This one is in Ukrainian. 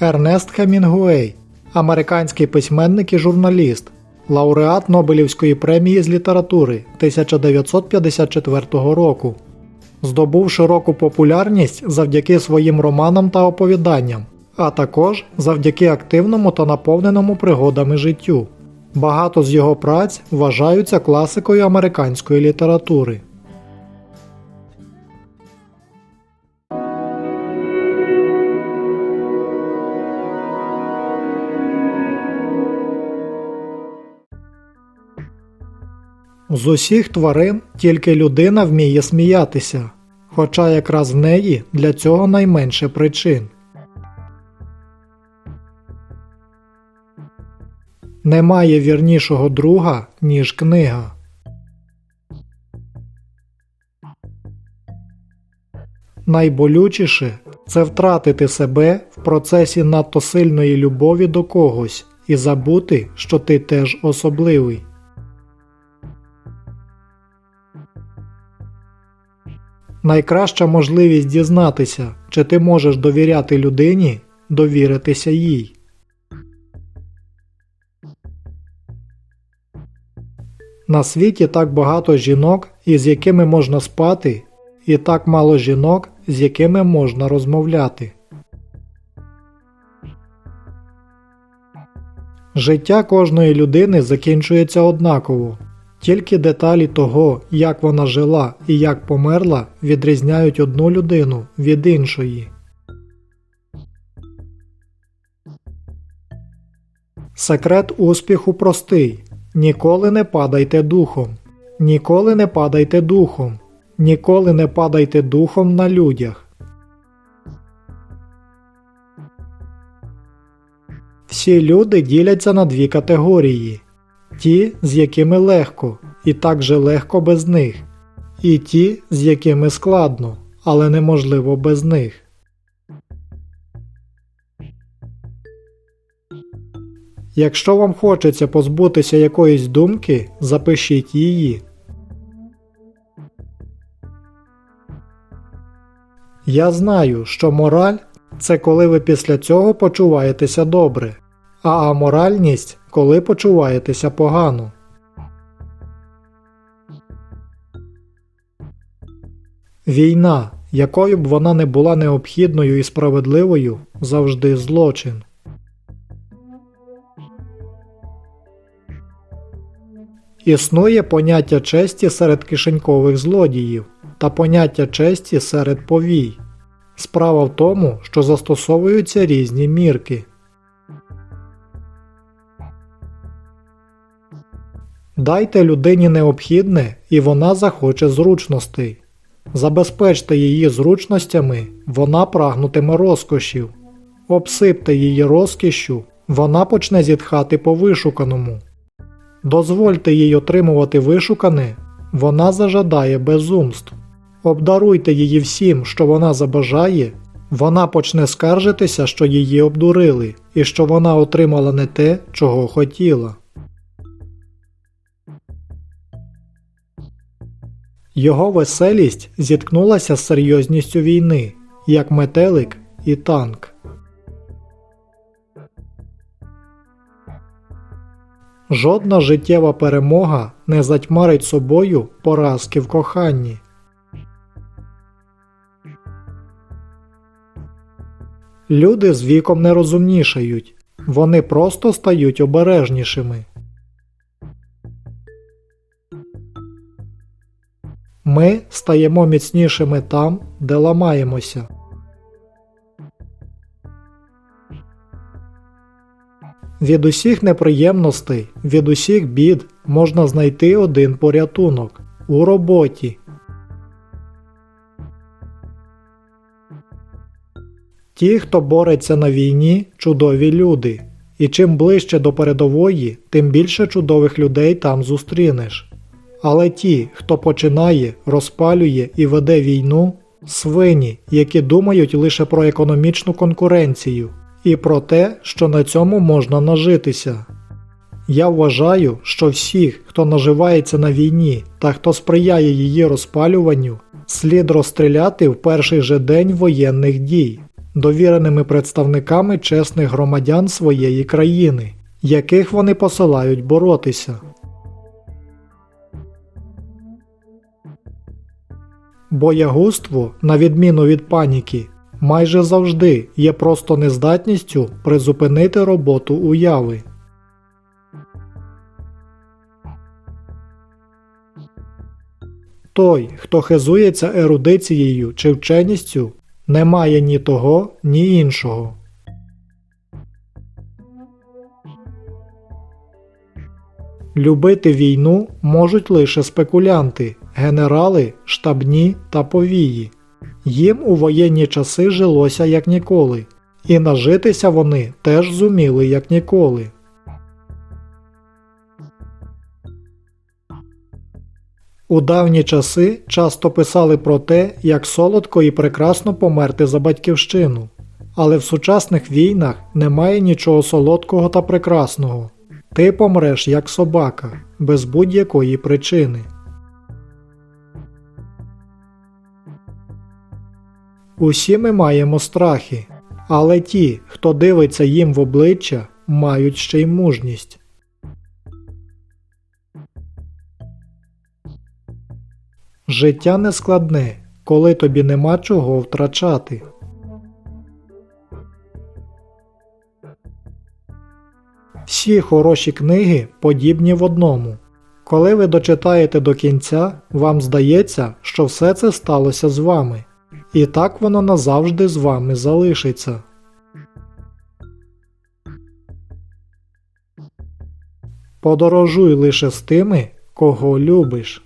Ернест Хемінгуей, американський письменник і журналіст, лауреат Нобелівської премії з літератури 1954 року. Здобув широку популярність завдяки своїм романам та оповіданням, а також завдяки активному та наповненому пригодами життю. Багато з його праць вважаються класикою американської літератури. З усіх тварин тільки людина вміє сміятися, хоча якраз в неї для цього найменше причин. Немає вірнішого друга, ніж книга. Найболючіше це втратити себе в процесі надто сильної любові до когось і забути, що ти теж особливий. Найкраща можливість дізнатися, чи ти можеш довіряти людині, довіритися їй. На світі так багато жінок, із якими можна спати, і так мало жінок, з якими можна розмовляти. Життя кожної людини закінчується однаково. Тільки деталі того, як вона жила і як померла, відрізняють одну людину від іншої. Секрет успіху простий. Ніколи не падайте духом. Ніколи не падайте духом. Ніколи не падайте духом на людях. Всі люди діляться на дві категорії ті, з якими легко, і так же легко без них, і ті, з якими складно, але неможливо без них. Якщо вам хочеться позбутися якоїсь думки, запишіть її. Я знаю, що мораль це коли ви після цього почуваєтеся добре, а аморальність коли почуваєтеся погано. Війна, якою б вона не була необхідною і справедливою, завжди злочин. Існує поняття честі серед кишенькових злодіїв та поняття честі серед повій. Справа в тому, що застосовуються різні мірки. Дайте людині необхідне, і вона захоче зручностей. Забезпечте її зручностями, вона прагнутиме розкошів. Обсипте її розкішшю, вона почне зітхати по вишуканому. Дозвольте їй отримувати вишукане, вона зажадає безумств. Обдаруйте її всім, що вона забажає, вона почне скаржитися, що її обдурили, і що вона отримала не те, чого хотіла. Його веселість зіткнулася з серйозністю війни, як метелик і танк. Жодна життєва перемога не затьмарить собою поразки в коханні. Люди з віком не розумнішають, вони просто стають обережнішими. Ми стаємо міцнішими там, де ламаємося. Від усіх неприємностей, від усіх бід можна знайти один порятунок у роботі. Ті, хто бореться на війні, чудові люди, і чим ближче до передової, тим більше чудових людей там зустрінеш. Але ті, хто починає, розпалює і веде війну, свині, які думають лише про економічну конкуренцію і про те, що на цьому можна нажитися. Я вважаю, що всіх, хто наживається на війні та хто сприяє її розпалюванню, слід розстріляти в перший же день воєнних дій. довіреними представниками чесних громадян своєї країни, яких вони посилають боротися. Боягузтво, на відміну від паніки, майже завжди є просто нездатністю призупинити роботу уяви. Той, хто хизується ерудицією чи вченістю, не має ні того, ні іншого. Любити війну можуть лише спекулянти, генерали, штабні та повії. Їм у воєнні часи жилося як ніколи, і нажитися вони теж зуміли як ніколи. У давні часи часто писали про те, як солодко і прекрасно померти за батьківщину, але в сучасних війнах немає нічого солодкого та прекрасного. Ти помреш як собака, без будь-якої причини. Усі ми маємо страхи, але ті, хто дивиться їм в обличчя, мають ще й мужність. Життя не складне, коли тобі нема чого втрачати. Всі хороші книги подібні в одному. Коли ви дочитаєте до кінця, вам здається, що все це сталося з вами, і так воно назавжди з вами залишиться. Подорожуй лише з тими, кого любиш.